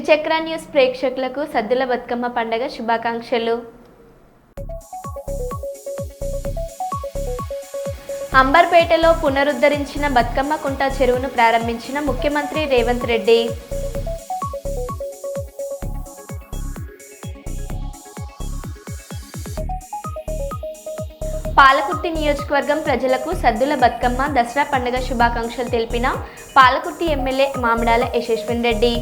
త్రిచక్ర news ప్రేక్షకులకు సద్దుల బతుకమ్మ పండగ శుభాకాంక్షలు. అంబర్పేటలో పునరుద్ధరించిన బతుకమ్మ కుంట చెరువును ప్రారంభించిన ముఖ్యమంత్రి రేవంత్ రెడ్డి. పాలకుర్తి నియోజకవర్గం ప్రజలకు సద్దుల బతుకమ్మ దసరా పండుగ శుభాకాంక్షలు తెలిపిన పాలకుర్తి ఎమ్మెల్యే మామిడాల యశస్విన్ రెడ్డి.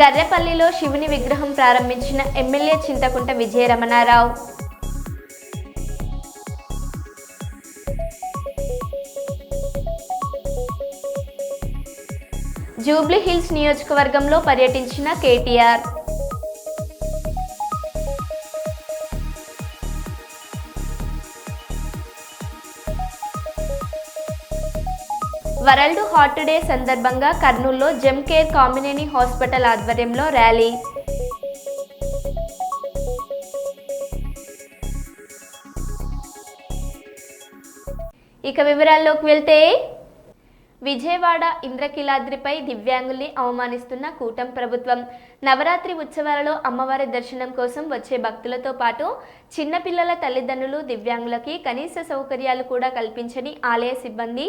గర్రెపల్లిలో శివుని విగ్రహం ప్రారంభించిన MLA Chintakunta Vijayaramanarao. Jubilee Hills నియోజకవర్గంలో పర్యటించిన కేటీఆర్. వరల్డ్ హాట్ డే సందర్భంగా కర్నూలులో జెమ్ కేర్ కామినేని హాస్పిటల్ ఆధ్వర్యంలో ర్యాలీ. ఇక వివరాల్లోకి వెళ్తే విజయవాడ ఇంద్రకీలాద్రిపై దివ్యాంగుల్ని అవమానిస్తున్న కూటం ప్రభుత్వం. నవరాత్రి ఉత్సవాలలో అమ్మవారి దర్శనం కోసం వచ్చే భక్తులతో పాటు చిన్నపిల్లల తల్లిదండ్రులు దివ్యాంగులకి కనీస సౌకర్యాలు కూడా కల్పించని ఆలయ సిబ్బంది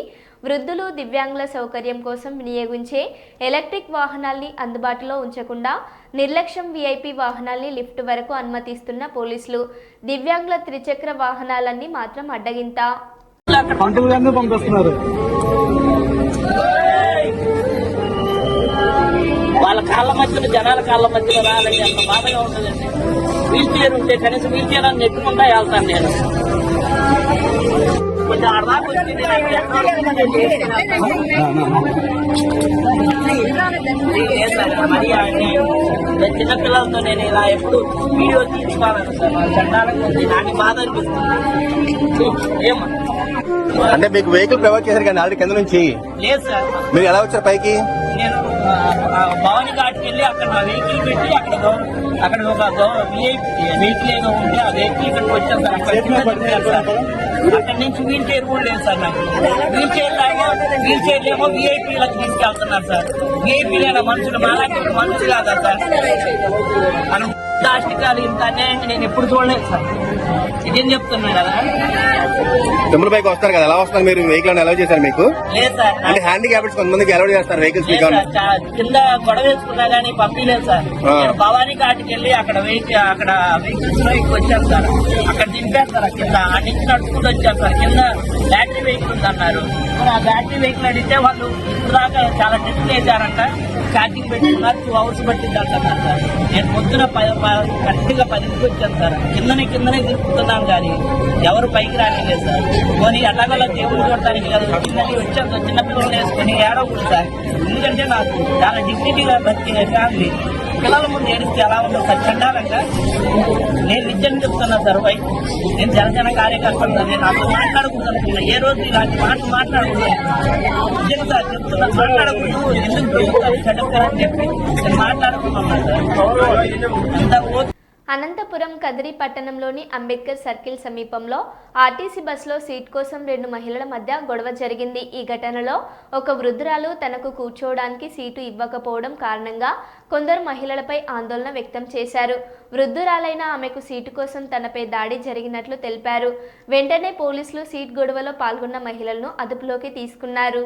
వృద్ధులు దివ్యాంగుల సౌకర్యం కోసం వినియోగించే ఎలక్ట్రిక్ వాహనాల్ని అందుబాటులో ఉంచకుండా నిర్లక్ష్యం వీఐపీ వాహనాల్ని లిఫ్ట్ వరకు అనుమతిస్తున్న పోలీసులు. దివ్యాంగుల త్రిచక్ర వాహనాలన్నీ మాత్రం అడ్డగింత. పంతులు పంపిస్తున్నారు. వాళ్ళ కాళ్ళ మధ్యలో జనాల కాళ్ళ మధ్యలో రాలని అంత బాధగా ఉంటుందండి వీల్ చైర్ ఉంటే కనీసం వీల్ చైర్ అని నెట్టుకుంటా వెళ్తాను నేను. కొంచెం వచ్చింది నేను చిన్నపిల్లలతో నేను ఇలా ఎప్పుడు వీడియో తీసుకోవాలని సార్. నాకు ఉంది. నాకు బాధ అనిపిస్తుంది. ఏమో. అంటే మీకు వెహికల్ ప్రొవైడ్ చేశారు కానీ ఆల్రెడీ కింద నుంచి? లేదు సార్. మీరు ఎలా వచ్చారు పైకి? నేను భవానీ ఘాట్కి వెళ్ళి అక్కడ నా వెహికల్ పెట్టి అక్కడ అక్కడ ఒక వెహికల్ ఏదో ఉంటే ఆ వెహికల్ ఇక్కడికి వచ్చాను సార్. అక్కడ నుంచి వీల్ చైర్ కూడా లేదు సార్ నాకు. వీల్ చైర్ ఏమో వీల్ చైర్ ఏమో విఐపీలకు తీసుకెళ్తున్నారు సార్. విఐపీ లేని మనుషులు మాలాంటి మనుషులు కాదా సార్? దాష్టికాలు ఇంత అన్యాయంగా నేను ఎప్పుడు చూడలేదు సార్. ఇదేం చెప్తున్నాను కదా. తుమ్మల పైకి వస్తారు కదా ఎలా వస్తారు మీరు? వెహికల్ అలౌ చేశారు మీకు? లేదు సార్. అంటే హ్యాండిక్యాప్స్ కొంతమందికి అలౌ చేస్తారు వెహికల్స్ కింద గొడవ వేసుకున్నా కానీ పంపించలేదు సార్. నేను భవానీ ఘాట్కి వెళ్ళి అక్కడ వెహికల్ అక్కడ వెహికల్స్లో వచ్చాను సార్. అక్కడ దింపారు సార్ కింద. ఆ నుంచి నడుచుకుంటూ వచ్చాను సార్. కింద బ్యాటరీ వెహికల్ ఉంది అన్నారు మరి ఆ బ్యాటరీ వెహికల్ అడిగితే వాళ్ళు ఇప్పుడు దాకా చాలా టెస్ట్లు వేశారంట ఛార్జింగ్ పెట్టుకున్నారు టూ అవర్స్ పట్టింది అంటున్నారు సార్. నేను పొద్దున కరెక్ట్గా పదింటికి వచ్చాను సార్. కిందనే కిందనే తిరుగుతున్నాను కానీ ఎవరు పైకి రానిలేదు సార్. పోనీ ఎలాగోలా దేవుడు కొట్టడానికి కాదు కిందని వచ్చాను సార్ చిన్న పిల్లలు వేసుకొని ఏడవకూడదు సార్. ఎందుకంటే నాకు చాలా డిగ్నిటీగా బతికిన ఫ్యామిలీ. పిల్లల ముందు ఏడిస్తే ఎలా ఉందో సార్ చండాలంగా నేను నిజం చెప్తున్నా సార్ వై నేను జనసేన కార్యకర్తలు నేను అసలు మాట్లాడకూడదు ఏ రోజు ఇలాంటి మాటలు మాట్లాడకూడదు నిజంగా సార్ చెప్తున్నా మాట్లాడకూడదు. ఎందుకు చెప్పి నేను మాట్లాడుతున్నాను సార్. అంతా అనంతపురం కదిరి పట్టణంలోని అంబేద్కర్ సర్కిల్ సమీపంలో ఆర్టీసీ బస్సులో సీట్ కోసం రెండు మహిళల మధ్య గొడవ జరిగింది. ఈ ఘటనలో ఒక వృద్ధురాలు తనకు కూర్చోవడానికి సీటు ఇవ్వకపోవడం కారణంగా కొందరు మహిళలపై ఆందోళన వ్యక్తం చేశారు. వృద్ధురాలైన ఆమెకు సీటు కోసం తనపై దాడి జరిగినట్లు తెలిపారు. వెంటనే పోలీసులు సీట్ గొడవలో పాల్గొన్న మహిళలను అదుపులోకి తీసుకున్నారు.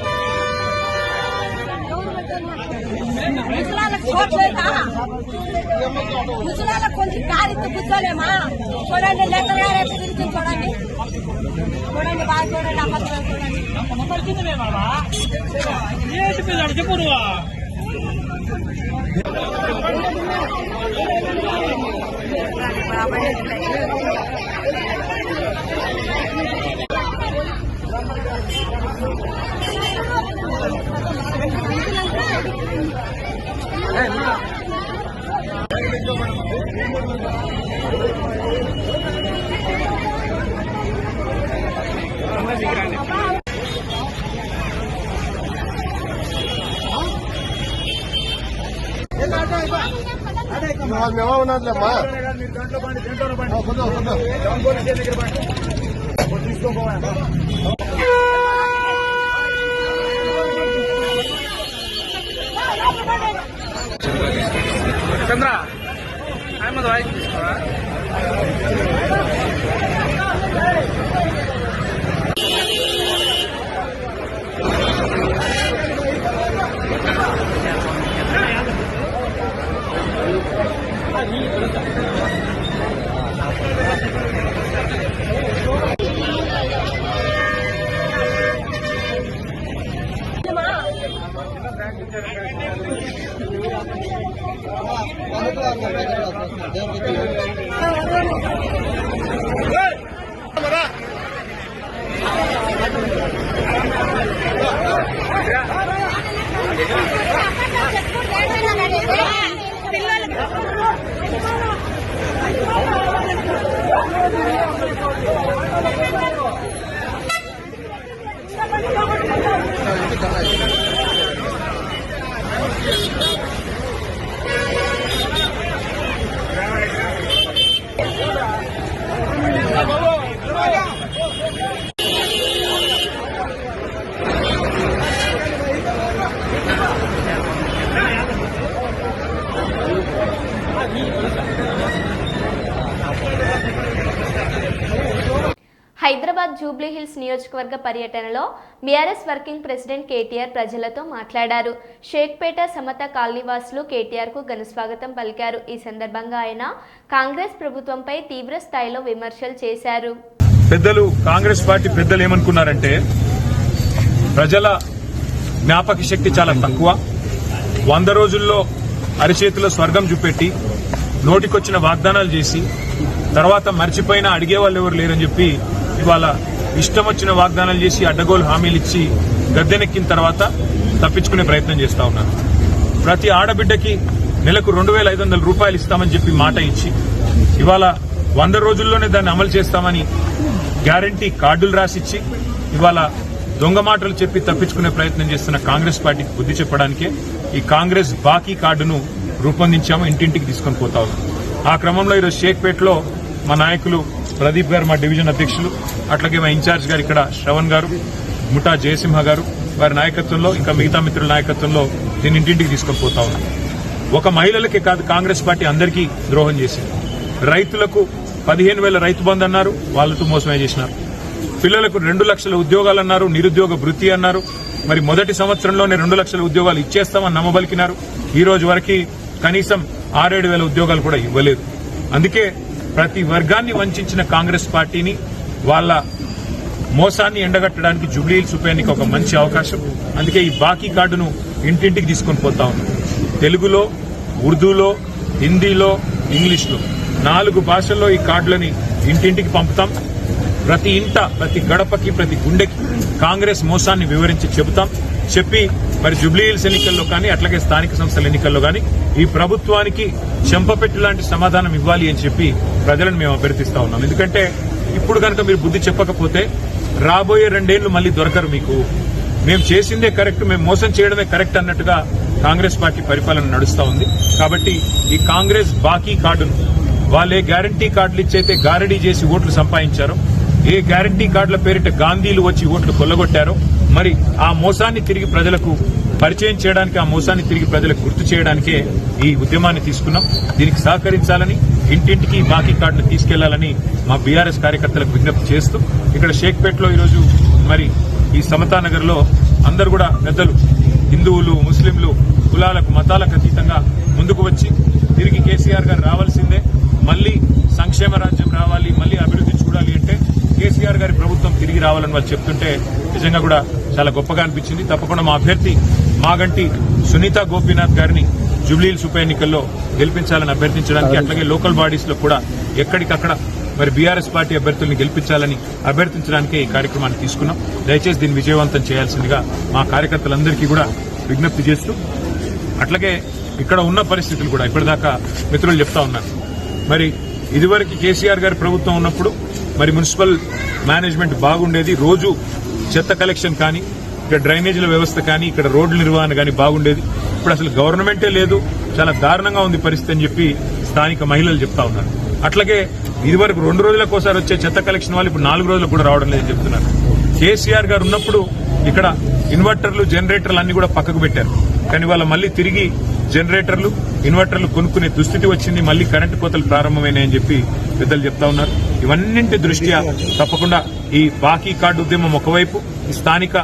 ముసలాళ్ళకి కొంచెం కారిస్తూ కూర్చోలేమా? చూడండి లెక్కలు గారైతే తిరుగుతుంది చూడండి. చూడండి బాగా చూడండి అమ్మత్రం చూడండి. ఏ, మేము చంద్ర అహ్మద్ వాయిస్ తీసుకోరా హైదరాబాద్ జూబ్లీ హిల్స్ నియోజకవర్గ పర్యటనలో బీఆర్ఎస్ వర్కింగ్ ప్రెసిడెంట్ కేటీఆర్ ప్రజలతో మాట్లాడారు. షేక్పేట సమత కాలనీవాసులు కేటీఆర్కు ఘనస్వాగతం పలికారు. ఈ సందర్భంగా ఆయన కాంగ్రెస్ ప్రభుత్వంపై తీవ్ర స్థాయిలో విమర్శలు చేశారు. పెద్దలు కాంగ్రెస్ పార్టీ పెద్దలు ఏమనుకున్నారంటే ప్రజల జ్ఞాపక శక్తి చాలా తక్కువ. వంద రోజుల్లో అరిచేతిలో స్వర్గం చూపెట్టి నోటికొచ్చిన వాగ్దానాలు చేసి తర్వాత మర్చిపోయినా అడిగే వాళ్ళు ఎవరు లేరని చెప్పి ఇవాళ ఇష్టం వచ్చిన వాగ్దానాలు చేసి అడ్డగోలు హామీలు ఇచ్చి గద్దెనెక్కిన తర్వాత తప్పించుకునే ప్రయత్నం చేస్తా ఉన్నారు ప్రతి ఆడబిడ్డకి నెలకు రెండు వేల ఐదు వందల రూపాయలు ఇస్తామని చెప్పి మాట ఇచ్చి ఇవాళ వంద రోజుల్లోనే దాన్ని అమలు చేస్తామని గ్యారంటీ కార్డులు రాసిచ్చి ఇవాళ దొంగ మాటలు చెప్పి తప్పించుకునే ప్రయత్నం చేస్తున్న కాంగ్రెస్ పార్టీకి బుద్ధి చెప్పడానికే ఈ కాంగ్రెస్ బాకీ కార్డును రూపొందించాము ఇంటింటికి తీసుకొని పోతా ఉన్నాం. ఆ క్రమంలో ఈరోజు షేక్పేటలో మా నాయకులు ప్రదీప్ గారు మా డివిజన్ అధ్యక్షులు అట్లాగే మా ఇన్ఛార్జ్ గారు ఇక్కడ శ్రవణ్ గారు ముఠా జయసింహ గారు వారి నాయకత్వంలో ఇంకా మిగతా మిత్రుల నాయకత్వంలో దీన్ని ఇంటింటికి తీసుకొని పోతా ఒక మహిళలకే కాదు కాంగ్రెస్ పార్టీ అందరికీ ద్రోహం చేసింది. రైతులకు పదిహేను వేల రైతు బంధు అన్నారు వాళ్ళతో మోసమే చేసినారు. పిల్లలకు రెండు లక్షల ఉద్యోగాలు అన్నారు నిరుద్యోగ వృత్తి అన్నారు. మరి మొదటి సంవత్సరంలోనే రెండు లక్షల ఉద్యోగాలు ఇచ్చేస్తామని నమ్మబలికినారు. ఈ రోజు వరకు కనీసం ఆరేడు వేల ఉద్యోగాలు కూడా ఇవ్వలేదు. అందుకే ప్రతి వర్గాన్ని వంచిన కాంగ్రెస్ పార్టీని వాళ్ళ మోసాన్ని ఎండగట్టడానికి జూబ్లీహిల్స్ ఉప ఎన్నిక ఒక మంచి అవకాశం. అందుకే ఈ బాకీ కార్డును ఇంటింటికి తీసుకొని పోతా ఉన్నాం. తెలుగులో ఉర్దూలో హిందీలో ఇంగ్లీష్లో నాలుగు భాషల్లో ఈ కార్డులని ఇంటింటికి పంపుతాం. ప్రతి ఇంట ప్రతి గడపకి ప్రతి గుండెకి కాంగ్రెస్ మోసాన్ని వివరించి చెబుతాం. చెప్పి మరి జూబ్లీహిల్స్ ఎన్నికల్లో కానీ అట్లాగే స్థానిక సంస్థల ఎన్నికల్లో కానీ ఈ ప్రభుత్వానికి చెంపపెట్టు లాంటి సమాధానం ఇవ్వాలి అని చెప్పి ప్రజలను మేము అభ్యర్థిస్తా ఉన్నాం. ఎందుకంటే ఇప్పుడు కనుక మీరు బుద్ధి చెప్పకపోతే రాబోయే రెండేళ్ళు మళ్ళీ దొరకరు మీకు. మేము చేసిందే కరెక్ట్ మేము మోసం చేయడమే కరెక్ట్ అన్నట్టుగా కాంగ్రెస్ పార్టీ పరిపాలన నడుస్తూ ఉంది. కాబట్టి ఈ కాంగ్రెస్ బాకీ కార్డును వాళ్ళే గ్యారంటీ కార్డులు ఇచ్చైతే గారడీ చేసి ఓట్లు సంపాదించారో. ఏ గ్యారంటీ కార్డుల పేరిట గాంధీలు వచ్చి ఓట్లు కొల్లగొట్టారో. మరి ఆ మోసాన్ని తిరిగి ప్రజలకు పరిచయం చేయడానికి ఆ మోసాన్ని తిరిగి ప్రజలకు గుర్తు చేయడానికే ఈ ఉద్యమాన్ని తీసుకున్నాం. దీనికి సహకరించాలని ఇంటింటికి బాకీ కార్డును తీసుకెళ్ళాలని మా బీఆర్ఎస్ కార్యకర్తలకు విజ్ఞప్తి చేస్తూ ఇక్కడ షేక్పేటలో ఈరోజు మరి ఈ సమతానగర్లో అందరు కూడా పెద్దలు హిందువులు ముస్లింలు కులాలకు మతాలకు అతీతంగా ముందుకు వచ్చి తిరిగి కేసీఆర్ గారు రావాల్సిందే. మళ్ళీ సంక్షేమ రాజ్యం రావాలి మళ్ళీ అభివృద్ధి చూడాలి అంటే కేసీఆర్ గారి ప్రభుత్వం తిరిగి రావాలని వాళ్ళు చెప్తుంటే నిజంగా కూడా చాలా గొప్పగా అనిపించింది. తప్పకుండా మా అభ్యర్థి మాగంటి సునీత గోపీనాథ్ గారిని జూబ్లీహిల్స్ ఉప ఎన్నికల్లో గెలిపించాలని అభ్యర్థించడానికి అట్లాగే లోకల్ బాడీస్లో కూడా ఎక్కడికక్కడ మరి బీఆర్ఎస్ పార్టీ అభ్యర్థుల్ని గెలిపించాలని అభ్యర్థించడానికే ఈ కార్యక్రమాన్ని తీసుకున్నాం. దయచేసి దీన్ని విజయవంతం చేయాల్సిందిగా మా కార్యకర్తలందరికీ కూడా విజ్ఞప్తి చేస్తూ అట్లాగే ఇక్కడ ఉన్న పరిస్థితులు కూడా ఇప్పటిదాకా మిత్రులు చెప్తా ఉన్నారు. మరి ఇదివరకు కేసీఆర్ గారి ప్రభుత్వం ఉన్నప్పుడు మరి మున్సిపల్ మేనేజ్మెంట్ బాగుండేది. రోజు చెత్త కలెక్షన్ కానీ ఇక్కడ డ్రైనేజీల వ్యవస్థ కానీ ఇక్కడ రోడ్ల నిర్వహణ కానీ బాగుండేది. ఇప్పుడు అసలు గవర్నమెంటే లేదు. చాలా దారుణంగా ఉంది పరిస్థితి అని చెప్పి స్థానిక మహిళలు చెప్తా ఉన్నారు. అట్లాగే ఇదివరకు రెండు రోజులకు ఒకసారి వచ్చే చెత్త కలెక్షన్ వాళ్ళు ఇప్పుడు నాలుగు రోజులకు కూడా రావడం లేదని చెప్తున్నారు. కేసీఆర్ గారు ఉన్నప్పుడు ఇక్కడ ఇన్వర్టర్లు జనరేటర్లు అన్ని కూడా పక్కకు పెట్టారు. కానీ వాళ్ళ మళ్ళీ తిరిగి జనరేటర్లు ఇన్వర్టర్లు కొనుక్కునే దుస్థితి వచ్చింది. మళ్ళీ కరెంటు కోతలు ప్రారంభమైనాయని చెప్పి పెద్దలు చెప్తా ఉన్నారు. ఇవన్నింటి దృష్ట్యా తప్పకుండా ఈ బాకీ కార్డు ఉద్యమం ఒకవైపు ఈ స్థానిక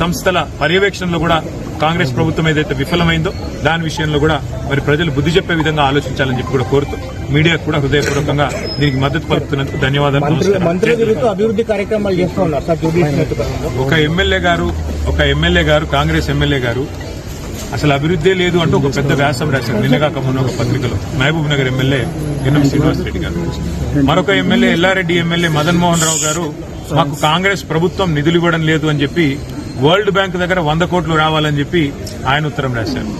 సంస్థల పర్యవేక్షణలో కూడా కాంగ్రెస్ ప్రభుత్వం ఏదైతే విఫలమైందో దాని విషయంలో కూడా మరి ప్రజలు బుద్ధి చెప్పే విధంగా ఆలోచించాలని చెప్పి కూడా కోరుతూ మీడియాకు కూడా హృదయపూర్వకంగా దీనికి మద్దతు పలుకుతున్నందుకు ధన్యవాదాలు. అభివృద్ధి కార్యక్రమాలు ఒక ఎమ్మెల్యే గారు ఒక ఎమ్మెల్యే గారు కాంగ్రెస్ ఎమ్మెల్యే గారు అసలు అభివృద్ధే లేదు అంటూ ఒక పెద్ద వ్యాసం రాశారు. నిన్నగాక మొన్న ఒక పత్రికలో. Mahabub Nagar MLA N M Srinivasareddy garu. మరొక ఎమ్మెల్యే ఎల్లారెడ్డి ఎమ్మెల్యే మదన్ మోహన్ రావు గారు మాకు కాంగ్రెస్ ప్రభుత్వం నిధులు ఇవ్వడం లేదు అని చెప్పి వరల్డ్ బ్యాంక్ దగ్గర వంద కోట్లు రావాలని చెప్పి ఆయన ఉత్తరం రాశారు.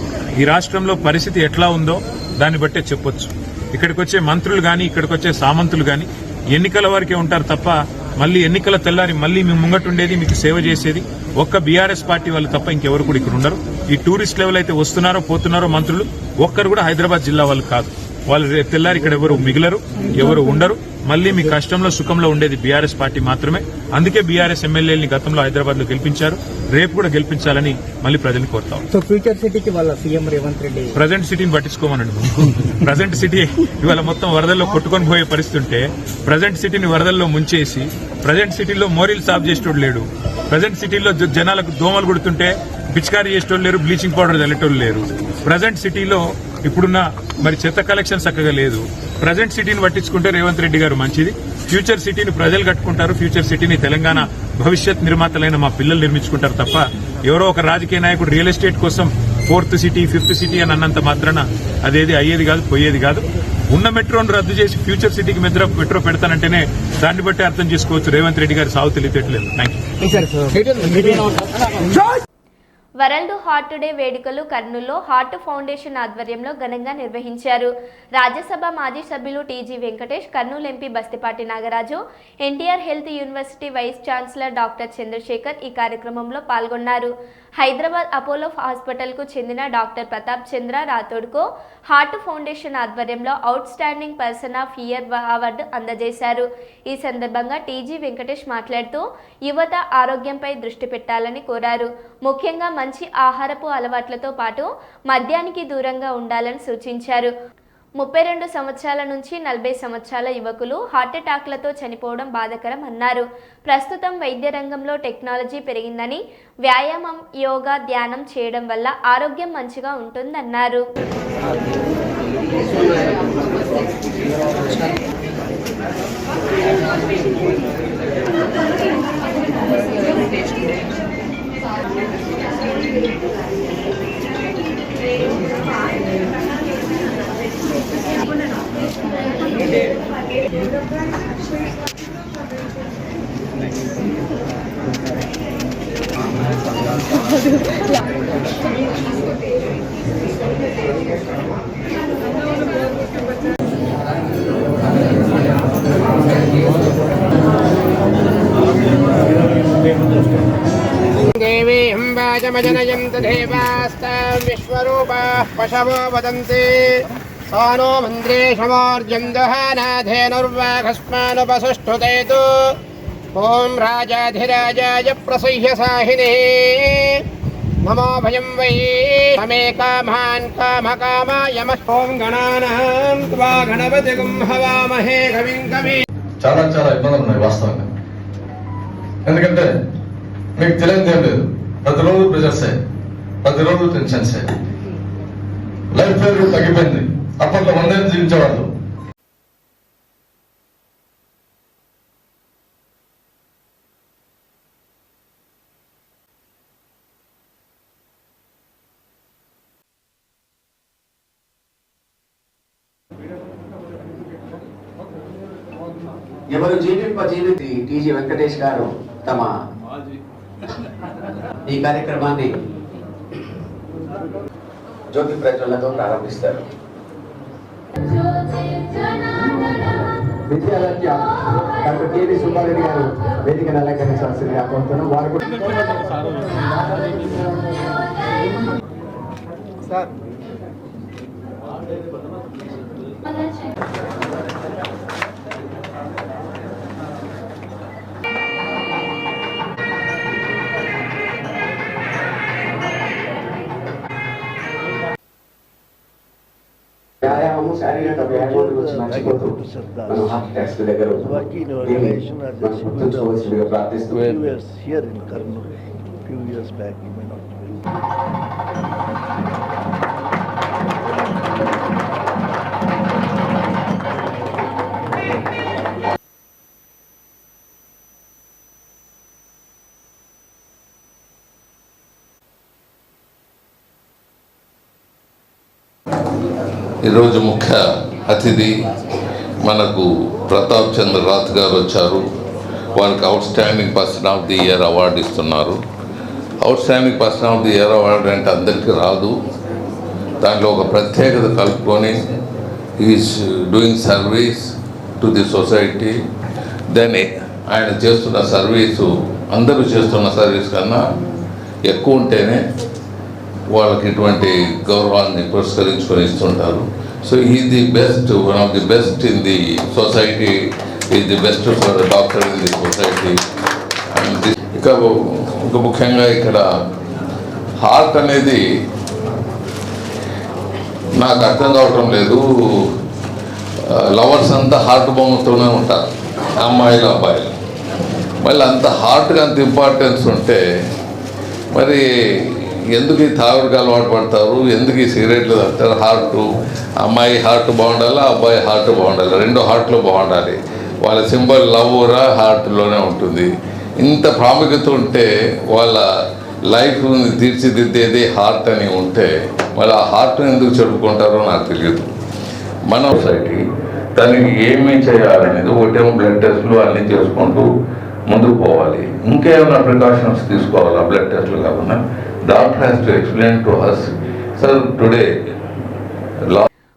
ఈ రాష్ట్రంలో పరిస్థితి ఎట్లా ఉందో దాన్ని బట్టే చెప్పొచ్చు. ఇక్కడికి వచ్చే మంత్రులు కానీ ఇక్కడికి వచ్చే సామంతులు కానీ ఎన్నికల వరకే ఉంటారు తప్ప మళ్ళీ ఎన్నికల తెల్లారి మళ్ళీ మీ ముంగటుండేది మీకు సేవ చేసేది ఒక్క బీఆర్ఎస్ పార్టీ వాళ్ళు తప్ప ఇంకెవరు కూడా ఇక్కడ ఉండరు. ఈ టూరిస్ట్ లెవెల్ అయితే వస్తున్నారో పోతున్నారో మంత్రులు ఒక్కరు కూడా హైదరాబాద్ జిల్లా వాళ్ళు కాదు. వాళ్ళు తెల్లారి ఇక్కడ ఎవరు మిగిలరు ఎవరు ఉండరు. మళ్ళీ మీ కష్టంలో సుఖంలో ఉండేది బీఆర్ఎస్ పార్టీ మాత్రమే. అందుకే బీఆర్ఎస్ ఎమ్మెల్యేలని గతంలో హైదరాబాద్లో గెలిపించారు. రేపు కూడా గెలిపించాలని మళ్ళీ ప్రజల్ని కోరుతా ఉన్నాం. సో ఫ్యూచర్ సిటీకి వాళ్ళ సీఎం రేవంత్ రెడ్డి ప్రజెంట్ సిటీని పట్టించుకోమనండి ప్రజెంట్ సిటీ ఇవాళ మొత్తం వరదల్లో కొట్టుకొని పోయే పరిస్థితి ఉంటే ప్రజెంట్ సిటీని వరదల్లో ముంచేసి ప్రజెంట్ సిటీలో మోరీలు సాఫ్ చేసేటోడు లేడు. ప్రజెంట్ సిటీలో జనాలకు దోమలు కొడుతుంటే పిచికారీ చేసేటోళ్ళు లేరు బ్లీచింగ్ పౌడర్ చల్లేటోళ్ళు లేరు. ప్రజెంట్ సిటీలో ఇప్పుడున్న మరి చెత్త కలెక్షన్ చక్కగా లేదు. ప్రజెంట్ సిటీని పట్టించుకుంటే రేవంత్ రెడ్డి గారు మంచిది. ఫ్యూచర్ సిటీని ప్రజలు కట్టుకుంటారు ఫ్యూచర్ సిటీని తెలంగాణ భవిష్యత్ నిర్మాతలైన మా పిల్లలు నిర్మించుకుంటారు తప్ప ఎవరో ఒక రాజకీయ నాయకుడు రియల్ ఎస్టేట్ కోసం ఫోర్త్ సిటీ ఫిఫ్త్ సిటీ అని అన్నంత మాత్రాన అదేది అయ్యేది కాదు పోయేది కాదు. ఉన్న మెట్రోను రద్దు చేసి ఫ్యూచర్ సిటీకి మెట్రో మెట్రో పెడతానంటేనే దాన్ని బట్టి అర్థం చేసుకోవచ్చు. రేవంత్ రెడ్డి గారి సాగు తెలియట్లేదు. Thank you world heart day వేడుకలు కర్నూలులో హార్ట్ ఫౌండేషన్ ఆధ్వర్యంలో ఘనంగా నిర్వహించారు. రాజ్యసభ మాజీ సభ్యులు TG Venkatesh Kurnool MP Bastipati Nagaraju NTR health university vice chancellor doctor Chandrasekhar ఈ కార్యక్రమంలో పాల్గొన్నారు. హైదరాబాద్ అపోలో హాస్పిటల్కు చెందిన డాక్టర్ ప్రతాప్ చంద్ర రాథోడ్కు హార్ట్ ఫౌండేషన్ ఆధ్వర్యంలో outstanding person of year award అందజేశారు. ఈ సందర్భంగా టీజీ వెంకటేష్ మాట్లాడుతూ యువత ఆరోగ్యంపై దృష్టి పెట్టాలని కోరారు. ముఖ్యంగా మంచి ఆహారపు అలవాట్లతో పాటు మద్యానికి దూరంగా ఉండాలని సూచించారు. ముప్పై రెండు సంవత్సరాల నుంచి నలభై సంవత్సరాల యువకులు హార్ట్అటాక్లతో చనిపోవడం బాధకరం అన్నారు. ప్రస్తుతం వైద్య రంగంలో టెక్నాలజీ పెరిగిందని వ్యాయామం యోగా ధ్యానం చేయడం వల్ల ఆరోగ్యం మంచిగా ఉంటుందన్నారు. देवीं Thank you. वाचमजनयन्त देवास्तां विश्वरूपाः पशवो वदन्ति सा नो मन्द्रे शमोर्जं दहानाधेनुर्वाघस्मानुपसुष्ठुते तु ॐ राजाधिराजाय प्रसह्य साहिने नमो भयं वै समे कामान् कामकामायमः ॐ गणानां त्वा गणपतिगुं हवामहे कविं कवि చాలా చాలా ఇబ్బందులు ఉన్నాయి వాస్తవంగా ఎందుకంటే మీకు తెలియదు ఏం లేదు ప్రతిరోజు ప్రెజర్సే ప్రతిరోజు టెన్షన్సే లైఫ్ వాల్యూ తగ్గిపోయింది. అప్పట్లో వందేళ్ళు జీవించేవాళ్ళు. ఎవరు జీవింప జీవితి టీజీ వెంకటేష్ గారు తమ ఈ కార్యక్రమాన్ని జ్యోతి ప్రజ్వలతో ప్రారంభిస్తారు. విద్యాలయ డాక్టర్ కేవీ సుబ్బారెడ్డి గారు వేదికను అలంకరించాల్సిందిగా కోరుతున్నాం. వారు కూడా సార్. శారీరక వ్యాయామం గురించి మర్చిపోతూ మనం హార్ట్ అటాక్స్ దగ్గర ఉన్నాం. దీన్ని మనం గుర్తుంచుకోవాల్సిందిగా ప్రార్థిస్తూ ఈరోజు ముఖ్య అతిథి మనకు ప్రతాప్ చంద్ర రాత్ గారు వచ్చారు. వారికి outstanding person of the year award ఇస్తున్నారు. Outstanding person of the year award అంటే అందరికీ రాదు. దాంట్లో ఒక ప్రత్యేకత కలుపుకొని is doing service to the society then ఆయన చేస్తున్న సర్వీసు అందరూ చేస్తున్న సర్వీస్ కన్నా ఎక్కువ ఉంటేనే వాళ్ళకి ఇటువంటి గౌరవాన్ని పురస్కరించుకొని ఇస్తుంటారు. సో ఈ the best one of the best in the society is the best for doctor in the society ఇక ఇంకా ముఖ్యంగా ఇక్కడ హార్ట్ అనేది నాకు అర్థం కావటం లేదు. లవర్స్ అంతా హార్ట్ బొమ్మతోనే ఉంటారు అమ్మాయిలు అబ్బాయిలు. మళ్ళీ అంత హార్ట్గా అంత ఇంపార్టెన్స్ ఉంటే మరి ఎందుకు ఈ తాగుడుకు అలవాటు పడతారు? ఎందుకు ఈ సిగరెట్లు తాగుతారు హార్ట్. అమ్మాయి హార్ట్ బాగుండాలా? అబ్బాయి హార్ట్ బాగుండాలి? రెండు హార్ట్లు బాగుండాలి. వాళ్ళ సింబల్ లవ్రా హార్ట్లోనే ఉంటుంది. ఇంత ప్రాముఖ్యత ఉంటే వాళ్ళ లైఫ్ తీర్చిదిద్దేది హార్ట్ అని ఉంటే వాళ్ళు ఆ హార్ట్ ఎందుకు చెప్పుకుంటారో నాకు తెలియదు. మన సొసైటీ దానికి ఏమేం చేయాలనేది ఒకటేమో బ్లడ్ టెస్ట్లు అన్నీ చేసుకుంటూ ముందుకు పోవాలి. ఇంకేమైనా ప్రికాషన్స్ తీసుకోవాలా బ్లడ్ టెస్ట్లు కాకుండా? Has to explain to us sir today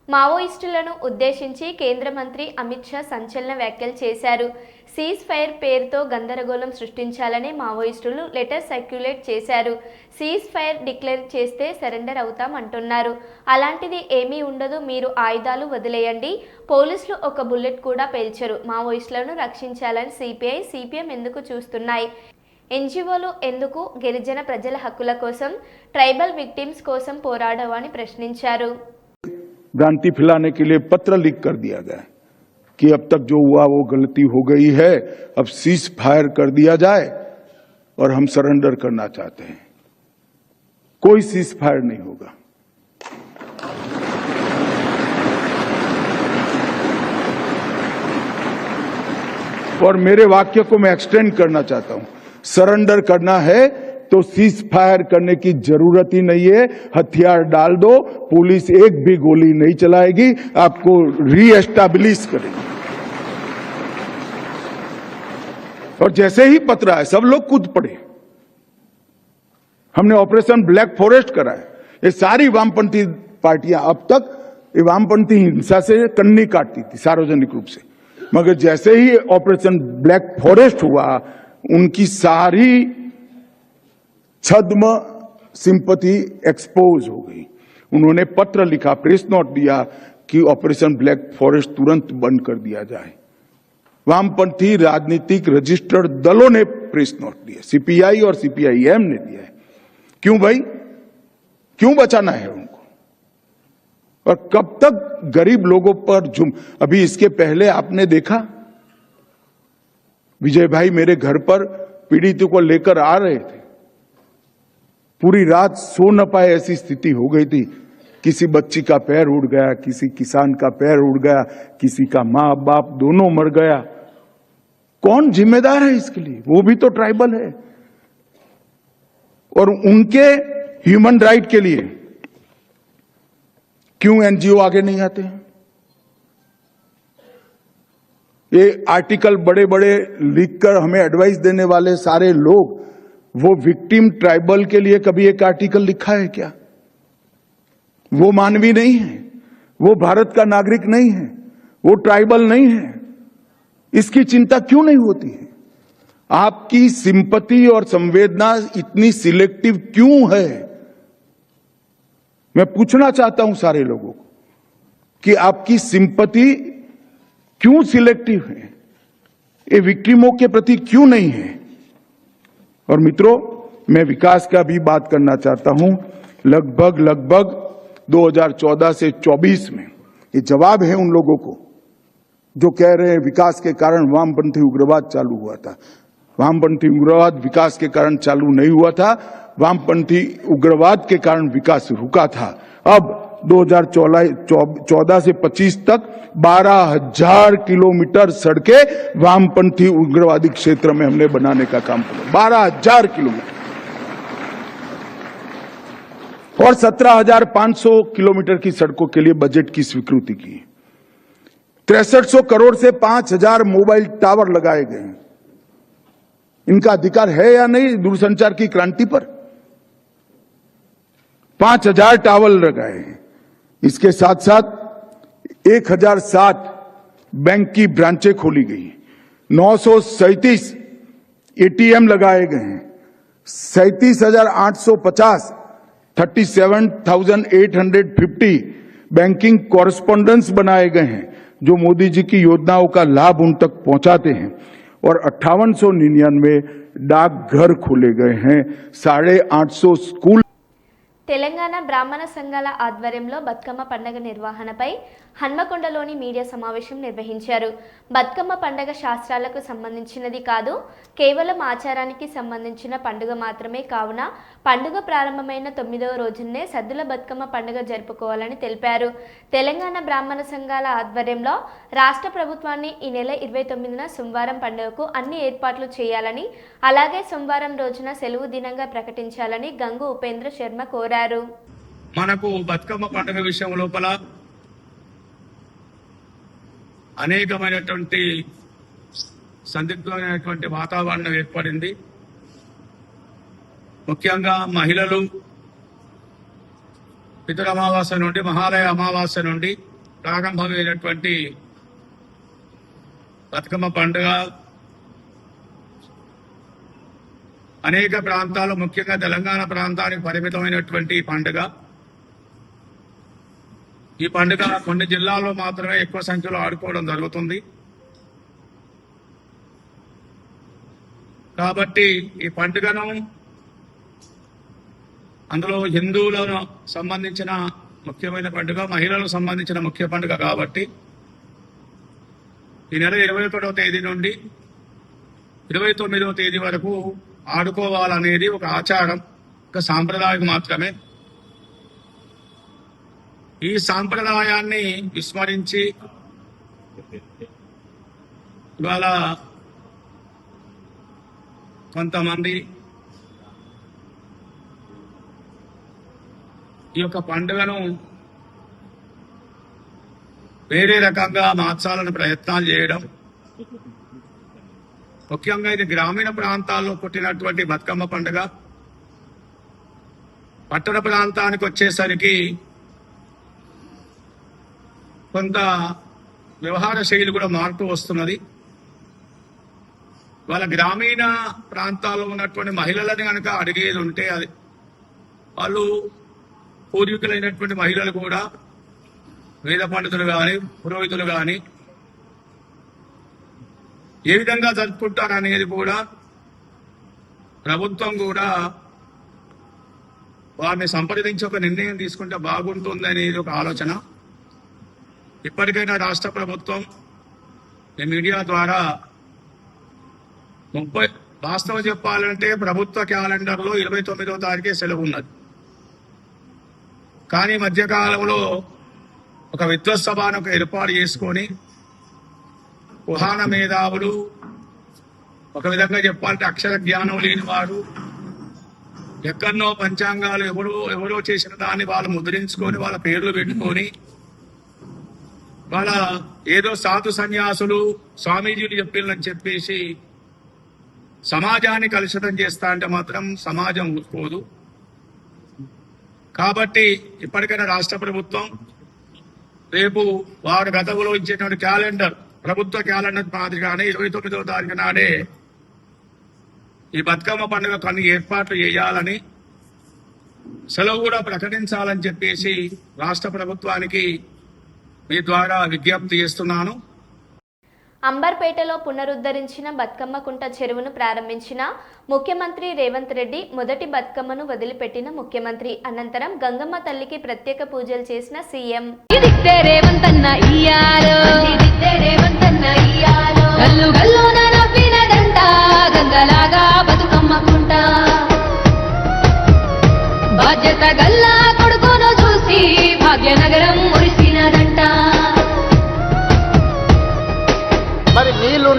మావోయిస్టులను ఉద్దేశించి కేంద్ర మంత్రి అమిత్ షా సంచలన వ్యాఖ్యలు చేశారు. సీజ్ ఫైర్ పేరుతో గందరగోళం సృష్టించాలని మావోయిస్టులు లెటర్ సర్క్యులేట్ చేశారు. సీజ్ ఫైర్ డిక్లేర్ చేస్తే సరెండర్ అవుతాం అంటున్నారు. అలాంటిది ఏమీ ఉండదు మీరు ఆయుధాలు వదిలేయండి. పోలీసులు ఒక బుల్లెట్ కూడా పేల్చరు. మావోయిస్టులను రక్షించాలని సిపిఐ సిపిఎం ఎందుకు చూస్తున్నాయి? ఎన్జిఓలు ఎందుకు గిరిజన ప్రజల హక్కుల కోసం ట్రైబల్ విక్టిమ్స్ కోసం పోరాడవని ప్రశ్నించారు भ्रांति फैलाने के लिए पत्र लिख कर दिया गया है कि अब तक जो हुआ वो गलती हो गई है अब सीज फायर कर दिया जाए और हम सरेंडर करना चाहते हैं कोई सीज फायर नहीं होगा और मेरे वाक्य को मैं एक्सटेंड करना चाहता हूं सरेंडर करना है तो सीज फायर करने की ज़रूरत ही नहीं है। हथियार डाल दो, पुलिस एक भी गोली नहीं चलाएगी, आपको री एस्टैब्लिश करेगी। और जैसे ही पत्र आए सब लोग कूद पड़े। हमने ऑपरेशन ब्लैक फॉरेस्ट करा है ये सारी वामपंथी पार्टियाँ अब तक वामपंथी हिंसा से कन्नी काटती थी, सार्वजनिक रूप से। मगर जैसे ही ऑपरेशन ब्लैक फॉरेस्ट हुआ उनकी सारी छद्म सिंपथी एक्सपोज हो गई। उन्होंने पत्र लिखा प्रेस नोट दिया कि ऑपरेशन ब्लैक फॉरेस्ट तुरंत बंद कर दिया जाए। वामपंथी राजनीतिक रजिस्टर्ड दलों ने प्रेस नोट दिया सीपीआई और सीपीआईएम ने दिया है। क्यों भाई? क्यों बचाना है उनको? और कब तक गरीब लोगों पर जुम अभी इसके पहले आपने देखा? विजय भाई मेरे घर पर पीड़ितों को लेकर आ रहे थे। पूरी रात सो न पाए ऐसी स्थिति हो गई थी। किसी बच्ची का पैर उड़ गया, किसी किसान का पैर उड़ गया, किसी का माँ बाप दोनों मर गया। कौन जिम्मेदार है इसके लिए? वो भी तो ट्राइबल है। और उनके ह्यूमन राइट के लिए क्यों एनजीओ आगे नहीं आते हैं? ये आर्टिकल बड़े बड़े लिखकर हमें एडवाइस देने वाले सारे लोग, वो विक्टिम ट्राइबल के लिए कभी एक आर्टिकल लिखा है क्या? वो मानवीय नहीं है, वो भारत का नागरिक नहीं है, वो ट्राइबल नहीं है। इसकी चिंता क्यों नहीं होती है? आपकी सिंपति और संवेदना इतनी सिलेक्टिव क्यों है? मैं पूछना चाहता हूँ सारे लोगों को कि आपकी सिंपति क्यों सिलेक्टिव है? ये विक्टिमों के प्रति क्यों नहीं है? और मित्रों, मैं विकास का भी बात करना चाहता हूँ। लगभग लगभग 2014 से 24 में ये जवाब है उन लोगों को, जो कह रहे हैं विकास के कारण वामपंथी उग्रवाद चालू हुआ था। वामपंथी उग्रवाद विकास के कारण चालू नहीं हुआ था। वामपंथी उग्रवाद के कारण विकास रुका था। अब 2014 से 25 तक बारह हज़ार किलोमीटर सड़कें वामपंथी उग्रवादी क्षेत्र में हमने बनाने का काम किया। बारह हज़ार किलोमीटर। और 17,500 किलोमीटर की सड़कों के लिए बजट की स्वीकृति की। तिरसठ करोड़ से 5,000 मोबाइल टावर लगाए गए हैं। इनका अधिकार है या नहीं दूरसंचार की क्रांति पर? 5,000 टावर लगाए हैं। इसके साथ साथ 1,007 बैंक की ब्रांचें खोली गई नौ सौ सैतीस एटीएम लगाए गए हैं। सैतीस हज़ार आठ सौ पचास thirty seven thousand eight hundred fifty banking correspondence बनाए गए हैं जो मोदी जी की योजनाओं का लाभ उन तक पहुंचाते हैं। और अट्ठावन सौ निन्यानवे डाकघर खोले गए हैं। साढ़े आठ सौ स्कूल తెలంగాణ బ్రాహ్మణ సంఘాల ఆధ్వర్యంలో బతుకమ్మ పండుగ నిర్వహణపై హన్మకొండలోని మీడియా సమావేశం నిర్వహించారు. బతుకమ్మ పండగ శాస్త్రాలకు సంబంధించినది కాదు కేవలం ఆచారానికి సంబంధించిన పండుగ మాత్రమే కావున పండుగ ప్రారంభమైన తొమ్మిదవ రోజునే సద్దుల బతుకమ్మ పండుగ జరుపుకోవాలని తెలిపారు. తెలంగాణ బ్రాహ్మణ సంఘాల ఆధ్వర్యంలో రాష్ట్ర ప్రభుత్వాన్ని ఈ నెల ఇరవై తొమ్మిదిన సోమవారం పండుగకు అన్ని ఏర్పాట్లు చేయాలని అలాగే సోమవారం రోజున సెలవు దినంగా ప్రకటించాలని గంగు ఉపేంద్ర శర్మ కోరారు. మనకు బతుకమ్మ పండుగ విషయం లోపల అనేకమైనటువంటి సందిగ్ధమైనటువంటి వాతావరణం ఏర్పడింది. ముఖ్యంగా మహిళలు పితృ అమావాస్య నుండి మహాలయ అమావాస్య నుండి ప్రారంభమైనటువంటి బతుకమ్మ పండుగ అనేక ప్రాంతాలు ముఖ్యంగా తెలంగాణ ప్రాంతానికి పరిమితమైనటువంటి పండుగ. ఈ పండుగ కొన్ని జిల్లాల్లో మాత్రమే ఎక్కువ సంఖ్యలో ఆడుకోవడం జరుగుతుంది. కాబట్టి ఈ పండుగను అందులో హిందువులను సంబంధించిన ముఖ్యమైన పండుగ మహిళలకు సంబంధించిన ముఖ్య పండుగ కాబట్టి ఈ నెల ఇరవై ఒకటవ తేదీ నుండి ఇరవై తొమ్మిదవ తేదీ వరకు ఆడుకోవాలనేది ఒక ఆచారం ఒక సాంప్రదాయం మాత్రమే. ఈ సాంప్రదాయాన్ని విస్మరించి ఇవాళ కొంతమంది ఈ యొక్క పండుగను వేరే రకంగా మార్చాలని ప్రయత్నాలు చేయడం ముఖ్యంగా ఇది గ్రామీణ ప్రాంతాల్లో పుట్టినటువంటి బతుకమ్మ పండుగ. పట్టణ ప్రాంతానికి వచ్చేసరికి కొంత వ్యవహార శైలి కూడా మారుతూ వస్తున్నది. వాళ్ళ గ్రామీణ ప్రాంతాల్లో ఉన్నటువంటి మహిళలని కనుక అడిగేది ఉంటే అది వాళ్ళు పూర్వీకులైనటువంటి మహిళలు కూడా వేద పండితులు కానీ పురోహితులు కానీ ఏ విధంగా జరుపుకుంటారు అనేది కూడా ప్రభుత్వం కూడా వారిని సంప్రదించి ఒక నిర్ణయం తీసుకుంటే బాగుంటుంది అనేది ఒక ఆలోచన. ఇప్పటికైనా రాష్ట్ర ప్రభుత్వం ఈ మీడియా ద్వారా ముప్పై వాస్తవం చెప్పాలంటే ప్రభుత్వ క్యాలెండర్లో ఇరవై తొమ్మిదవ తారీఖే సెలవు ఉన్నది. కానీ మధ్యకాలంలో ఒక విద్వత్ సభను ఒక ఏర్పాటు చేసుకొని కుహాన మేధావులు ఒక విధంగా చెప్పాలంటే అక్షర జ్ఞానం లేని వారు ఎక్కడో పంచాంగాలు ఎవరో ఎవరో చేసిన దాన్ని వాళ్ళు ముద్రించుకొని వాళ్ళ పేర్లు పెట్టుకొని వాళ్ళ ఏదో సాధు సన్యాసులు స్వామీజీలు చెప్పిల్లని చెప్పేసి సమాజాన్ని కలుషితం చేస్తా అంటే మాత్రం సమాజం ఊరుకోదు కాబట్టి ఇప్పటికైనా రాష్ట్ర ప్రభుత్వం రేపు వారు గతంలో ఇచ్చేటువంటి క్యాలెండర్ ప్రభుత్వ క్యాలెండర్ మాదిరిగానే ఇరవై తొమ్మిదవ తారీఖు నాడే ఈ బతుకమ్మ పండుగ కొన్ని ఏర్పాట్లు చేయాలని సెలవు కూడా ప్రకటించాలని చెప్పేసి రాష్ట్ర ప్రభుత్వానికి మీ ద్వారా విజ్ఞప్తి చేస్తున్నాను. అంబర్పేటలో పునరుద్ధరించిన బతుకమ్మ కుంట చెరువును ప్రారంభించిన ముఖ్యమంత్రి రేవంత్ రెడ్డి మొదటి బతుకమ్మను వదిలిపెట్టిన ముఖ్యమంత్రి. అనంతరం గంగమ్మ తల్లికి ప్రత్యేక పూజలు చేసిన సీఎం.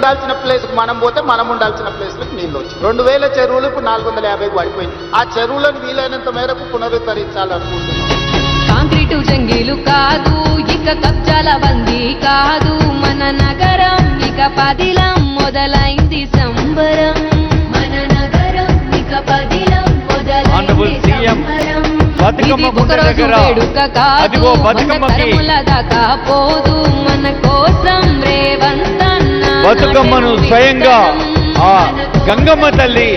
ఉండాల్సిన ప్లేస్ మనం పోతే మనం ఉండాల్సిన ప్లేస్లకు నీళ్ళు వచ్చి రెండు వేల చెరువులు ఇప్పుడు నాలుగు వందల యాభైకి పడిపోయింది ఆ చెరువులను వీలైనంత మేరకు పునరుద్ధరించాలనుకుంటున్నాం. కాంక్రీటు జంగీలు కాదు ఇక కబ్జాల బందీ కాదు. మన నగరం ఇక పదిలం మొదలైంది సంబరం. మన నగరం ఇక పదిలం మొదలైంది సంబరం. బతుకమ్మ ఇది ఒక రోజు వేడుక కాదు అదిగో బతుకమ్మకి. మన తరముల దాకా పోదు. మన కోసం రేవంతన్న బతుకమ్మను స్వయంగా ఆ గంగమ్మ తల్లి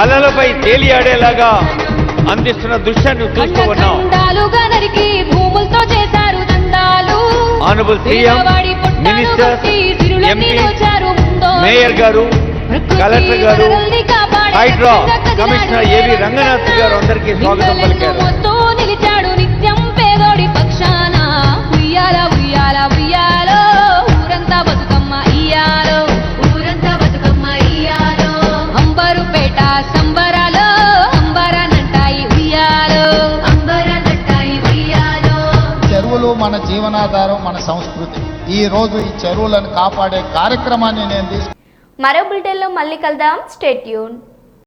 అలలపై తేలియాడేలాగా అందిస్తున్న దృశ్యాన్ని చూస్తూ ఉన్నాం. Honourable CM minister MP. Mayor గారు కలెక్టర్ గారు హైడ్రా కమిషనర్ ఏవి రంగనాథ్ గారు అందరికీ స్వాగతం పలికారు. నిత్యం పేదోడి పక్షాన. ఉయ్యాల ఉయ్యాల. మన జీవనాధారం మన సంస్కృతి. ఈ రోజు ఈ చెరువులను కాపాడే కార్యక్రమాన్ని నేను తీసుకు మరో బులెటిన్లో మళ్ళీ కలుద్దాం. స్టేట్యూన్